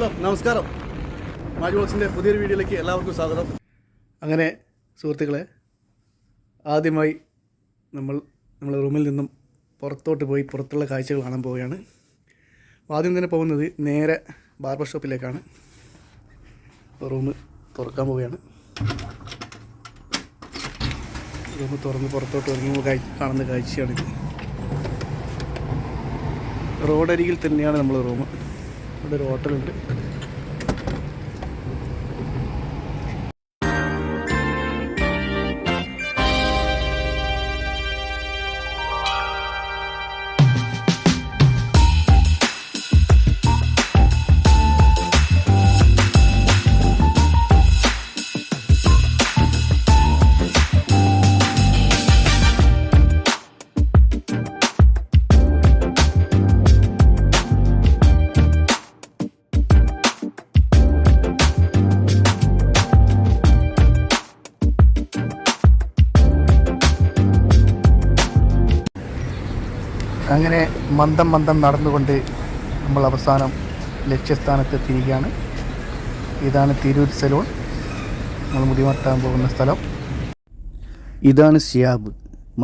Hello നമസ്കാരം. മാജ് ബോക്സിന്റെ പുതിയൊരു വീഡിയോയിലേക്ക് എല്ലാവർക്കും സ്വാഗതം. അങ്ങനെ സുഹൃത്തുക്കളെ ആദ്യമായി നമ്മൾ നമ്മൾ റൂമിൽ നിന്നും പുറത്തോട്ട് പോയി പുറത്തുള്ള കാഴ്ചകൾ കാണാൻ പോവുകയാണ്. ആദ്യം തന്നെ പോകുന്നത് നേരെ ബാർബർ ഷോപ്പിലേക്കാണ്. റൂം തുറക്കാൻ പോവുകയാണ്. റൂം തുറന്ന് പുറത്തോട്ട് ഇറങ്ങുമ്പോൾ കാഴ്ച കാണുന്ന കാഴ്ചയാണിത്. റോഡരികിൽ തന്നെയാണ് നമ്മൾ റൂം. ഇവിടെ ഒരു ഹോട്ടലുണ്ട്. അങ്ങനെ മന്ദം മന്ദം നടന്നുകൊണ്ട് നമ്മൾ അവസാനം ലക്ഷ്യസ്ഥാനത്ത് എത്തിയിരിക്കുകയാണ് ഇതാണ് തിരൂർ സലൂൺ. നമ്മൾ മുടിമാറ്റാൻ പോകുന്ന സ്ഥലം. ഇതാണ് ഷിയാബ്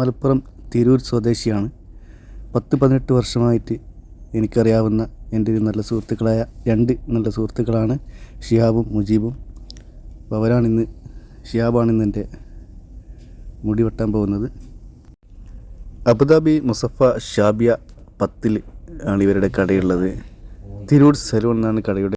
മലപ്പുറം തിരൂർ സ്വദേശിയാണ്. പത്ത് പതിനെട്ട് വർഷമായിട്ട് എനിക്കറിയാവുന്ന എന്റെ ഒരു നല്ല സുഹൃത്തുക്കളായ രണ്ട് നല്ല സുഹൃത്തുക്കളാണ് ഷിയാബും മുജീബും. അപ്പോൾ അവരാണിന്ന് ഷിയാബാണിന്ന് എന്റെ മുടി വെട്ടാൻ പോകുന്നത്. അബുദാബി മുസഫ ഷാബിയ പത്തിൽ ആണ് ഇവരുടെ കടയുള്ളത്. തിരൂർ സലൂൺ എന്നാണ് കടയുടെ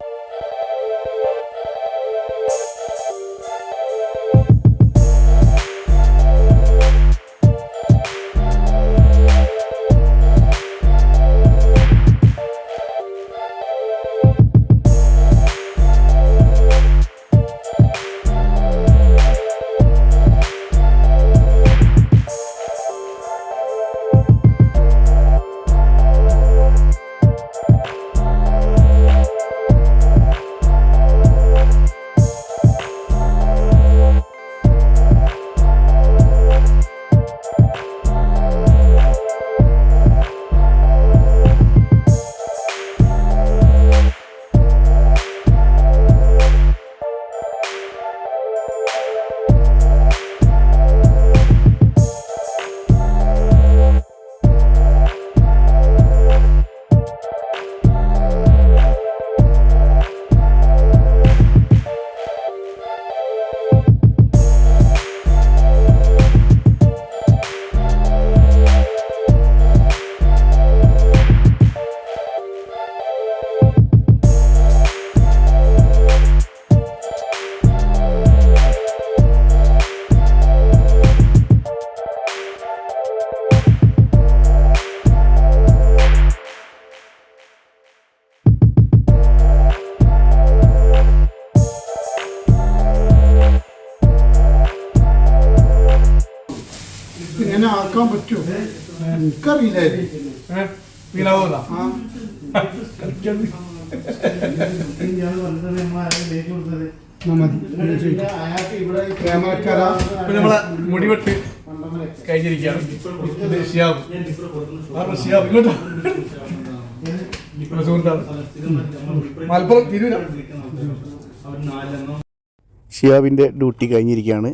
ആക്കാൻ പറ്റുമോ എനിക്കറിയില്ലായിരുന്നു. ക്യാമറക്കാരാ നമ്മളെ മുടിവെട്ട് കഴിഞ്ഞിരിക്കുകയാണ്. മലപ്പുറം തിരൂര. ഷിയാബിന്റെ ഡ്യൂട്ടി കഴിഞ്ഞിരിക്കുകയാണ്.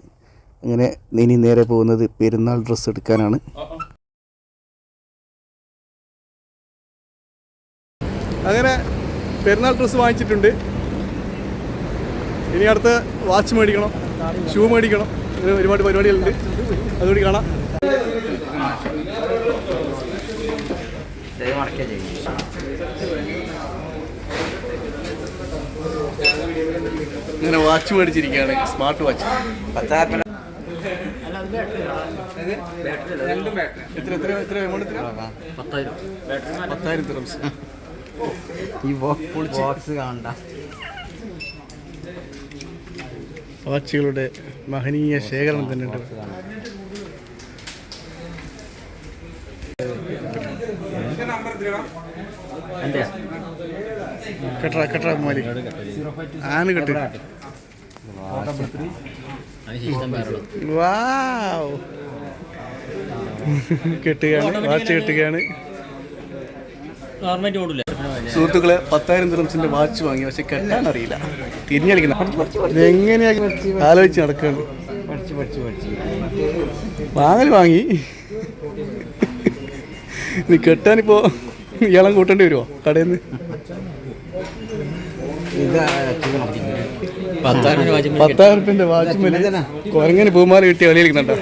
അങ്ങനെ ഇനി നേരെ പോകുന്നത് പെരുന്നാൾ ഡ്രസ്സ് എടുക്കാനാണ്. അങ്ങനെ പെരുന്നാൾ ഡ്രസ്സ് വാങ്ങിച്ചിട്ടുണ്ട്. ഇനി അടുത്ത് വാച്ച് മേടിക്കണം ഷൂ മേടിക്കണം. അങ്ങനെ ഒരുപാട് പരിപാടികളുണ്ട്. അതുകൂടി കാണാം. ഇങ്ങനെ വാച്ച് മേടിച്ചിരിക്കുകയാണ് സ്മാർട്ട് വാച്ച് എത്ര എത്ര എത്ര എമൗണ്ട് പത്തായിരം. ഈ ബോക്സ് കാണണ്ട. വാച്ചുകളുടെ മഹനീയ ശേഖരണം തന്നെ കെട്ടറ കെട്ടറ മാലി ആന കെട്ട്. വാവ് കെട്ടുകയാണ് വാച്ച് കിട്ടുകയാണ്. സുഹൃത്തുക്കളെ പത്തായിരം ദിറംസിന്റെ വാച്ച് വാങ്ങി പക്ഷെ കെട്ടാൻ അറിയില്ല തിരിഞ്ഞടിക്കുന്ന ഇതെങ്ങനെയാ ആലോചിച്ച് നടക്കുകയാണ് വാങ്ങൽ വാങ്ങി. നീ കെട്ടാനിപ്പോ ഇയാളം കൂട്ടേണ്ടി വരുമോ കടയിൽ നിന്ന് ഇത് പത്തായിരം റുപ്യന്റെ വാച്ച് കുരങ്ങനെ പൂമാല കിട്ടി കളിയിരിക്കുന്നുണ്ടോ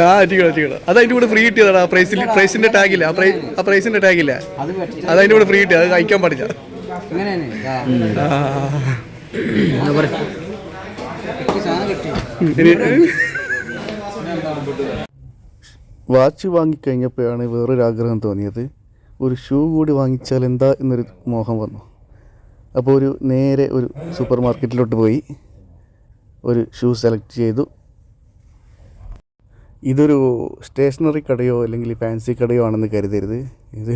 ആ അറ്റിക്കട അറ്റിക്കട അത് അതിന്റെ കൂടെ ഫ്രീ കിട്ടിയതാടാ. പ്രൈസിൽ പ്രൈസിന്റെ ടാഗില്ല ആ പ്രൈ ആ പ്രൈസിന്റെ ടാഗില്ല അത് അതിന്റെ കൂടെ ഫ്രീ കിട്ടിയ അത് കഴിക്കാൻ പാടില്ല. ആ. കിട്ടി വാച്ച് വാങ്ങിക്കഴിഞ്ഞപ്പോഴാണ് വേറൊരു ആഗ്രഹം തോന്നിയത്. ഒരു ഷൂ കൂടി വാങ്ങിച്ചാൽ എന്താ എന്നൊരു മോഹം വന്നു. അപ്പോൾ ഒരു നേരെ ഒരു സൂപ്പർ മാർക്കറ്റിലോട്ട് പോയി. ഒരു ഷൂ സെലക്ട് ചെയ്തു. ഇതൊരു സ്റ്റേഷനറി കടയോ അല്ലെങ്കിൽ ഫാൻസി കടയോ ആണെന്ന് കരുതരുത്. ഇത്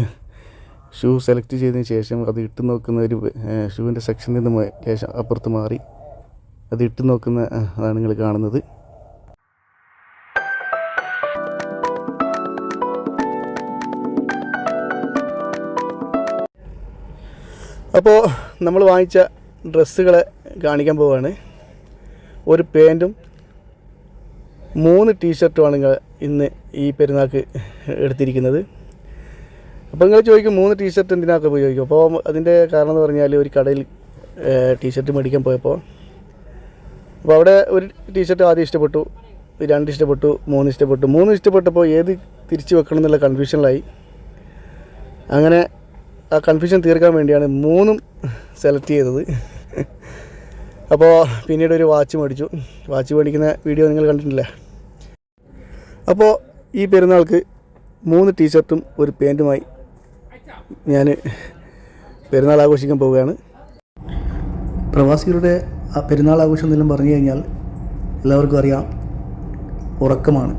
ഷൂ സെലക്ട് ചെയ്തതിന് ശേഷം അത് ഇട്ട് നോക്കുന്ന ഒരു ഷൂവിന്റെ സെക്ഷനിൽ നിന്ന് ശേഷം അപ്പുറത്ത് മാറി അത് ഇട്ട് നോക്കുന്ന അതാണ് നിങ്ങൾ കാണുന്നത്. അപ്പോൾ നമ്മൾ വാങ്ങിച്ച ഡ്രസ്സുകളെ കാണിക്കാൻ പോവുകയാണ് ഒരു പാന്റും മൂന്ന് ടീഷർട്ടുമാണ് നിങ്ങൾ ഇന്ന് ഈ പെരുന്നാൾക്ക് എടുത്തിരിക്കുന്നത്. അപ്പോൾ നിങ്ങൾ ചോദിക്കും മൂന്ന് ടീഷർട്ട് എന്തിനാക്കെ ഉപയോഗിക്കും അപ്പോൾ അതിന്റെ കാരണം എന്ന് പറഞ്ഞാൽ ഒരു കടയിൽ ടീഷർട്ട് മേടിക്കാൻ പോയപ്പോൾ അപ്പോൾ അവിടെ ഒരു ടീഷർട്ട് ആദ്യം ഇഷ്ടപ്പെട്ടു രണ്ട് ഇഷ്ടപ്പെട്ടു മൂന്ന് ഇഷ്ടപ്പെട്ടു. മൂന്ന് ഇഷ്ടപ്പെട്ടപ്പോൾ ഏത് തിരിച്ചു വെക്കണം എന്നുള്ള കൺഫ്യൂഷനിലായി. അങ്ങനെ ആ കൺഫ്യൂഷൻ തീർക്കാൻ വേണ്ടിയാണ് മൂന്നും സെലക്ട് ചെയ്തത്. അപ്പോൾ പിന്നീട് ഒരു വാച്ച് മേടിച്ചു. വാച്ച് മേടിക്കുന്ന വീഡിയോ നിങ്ങൾ കണ്ടിട്ടില്ലേ? അപ്പോൾ ഈ പെരുന്നാൾക്ക് മൂന്ന് ടീഷർട്ടും ഒരു പാന്റുമായി ഞാൻ പെരുന്നാൾ ആഘോഷിക്കാൻ പോവുകയാണ്. പ്രവാസികളുടെ ആ പെരുന്നാൾ ആഘോഷം എന്നെല്ലാം പറഞ്ഞു കഴിഞ്ഞാൽ എല്ലാവർക്കും അറിയാം ഉറക്കമാണ്.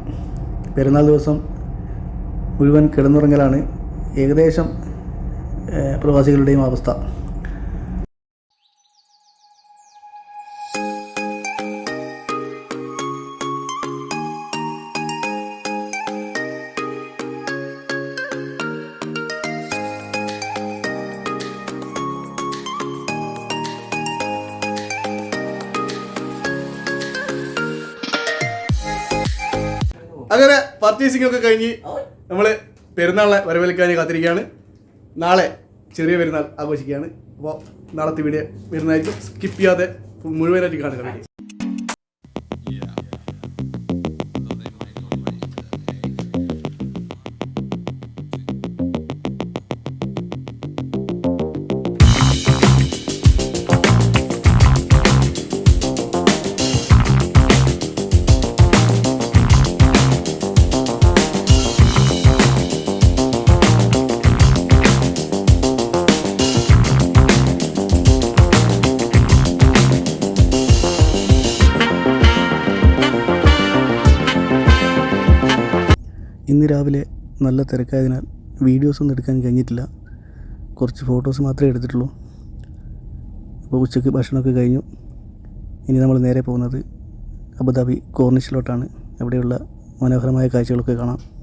പെരുന്നാൾ ദിവസം മുഴുവൻ കിടന്നുറങ്ങലാണ്. ഏകദേശം പ്രവാസികളുടെയും അവസ്ഥ. അങ്ങനെ പർച്ചേസിംഗ് ഒക്കെ കഴിഞ്ഞ് നമ്മൾ പെരുന്നാളെ വരവേൽക്കാൻ കാത്തിരിക്കുകയാണ്. നാളെ ചെറിയ പെരുന്നാൾ ആഘോഷിക്കുകയാണ്. അപ്പോൾ നാളത്തെ വീഡിയോ വരുന്നതായിരിക്കും. സ്കിപ്പ് ചെയ്യാതെ മുഴുവനായിട്ട് കാണുക. രാവിലെ നല്ല തിരക്കായതിനാൽ വീഡിയോസൊന്നും എടുക്കാൻ കഴിഞ്ഞിട്ടില്ല. കുറച്ച് ഫോട്ടോസ് മാത്രമേ എടുത്തിട്ടുള്ളൂ. അപ്പോൾ ഉച്ചയ്ക്ക് ഭക്ഷണമൊക്കെ കഴിഞ്ഞു. ഇനി നമ്മൾ നേരെ പോകുന്നത് അബുദാബി കോർണിഷിലോട്ടാണ് അവിടെയുള്ള മനോഹരമായ കാഴ്ചകളൊക്കെ കാണാം.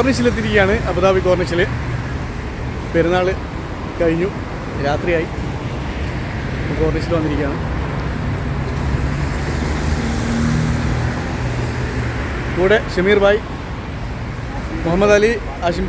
കോർണിഷിലെത്തിയിരിക്കുകയാണ് അബുദാബി കോർണിഷിൽ പെരുന്നാൾ കഴിഞ്ഞു. രാത്രിയായി. കോർണിഷിൽ വന്നിരിക്കുകയാണ്. കൂടെ Shameer bhai Muhammad Ali Ashim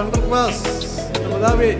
underpass class Abu Dhabi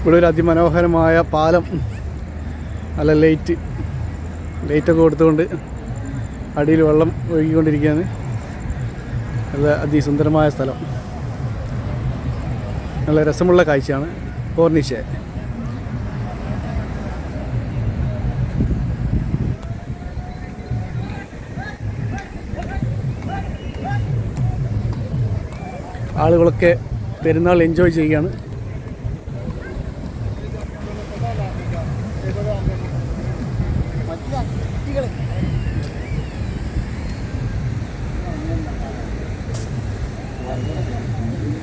ഇവിടെ ഒരു അതിമനോഹരമായ പാലം. നല്ല ലൈറ്റ്. ലൈറ്റൊക്കെ കൊടുത്തുകൊണ്ട് അടിയിൽ വെള്ളം ഒഴുകിക്കൊണ്ടിരിക്കുകയാണ്. നല്ല അതിസുന്ദരമായ സ്ഥലം. നല്ല രസമുള്ള കാഴ്ചയാണ് കോർണിഷ. ആളുകളൊക്കെ പെരുന്നാൾ എൻജോയ് ചെയ്യുകയാണ്.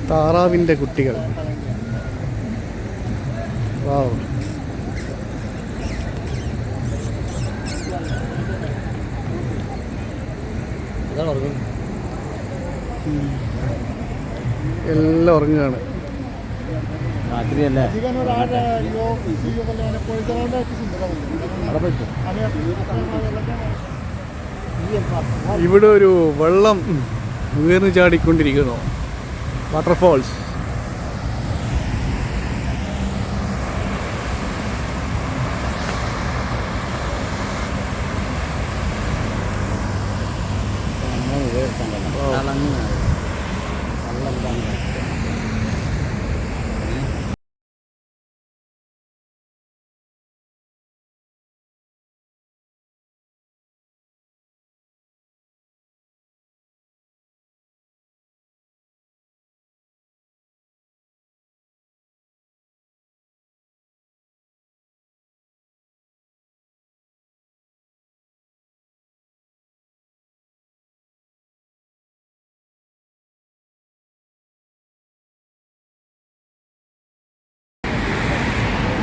താറാവിന്റെ കുട്ടികൾ. വാവ്. എല്ലാം ഉറങ്ങുകയാണ്. രാത്രിയല്ലേ? ഇവിടെ ഒരു വെള്ളം ഉയർന്നു ചാടിക്കൊണ്ടിരിക്കുന്നു. വാട്ടർഫോൾസ്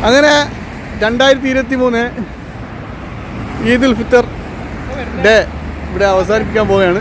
അങ്ങനെ രണ്ടായിരത്തി ഇരുപത്തി മൂന്ന് ഈദുൽ ഫിത്തർ ഡേ ഇവിടെ അവസാനിപ്പിക്കാൻ പോവുകയാണ്.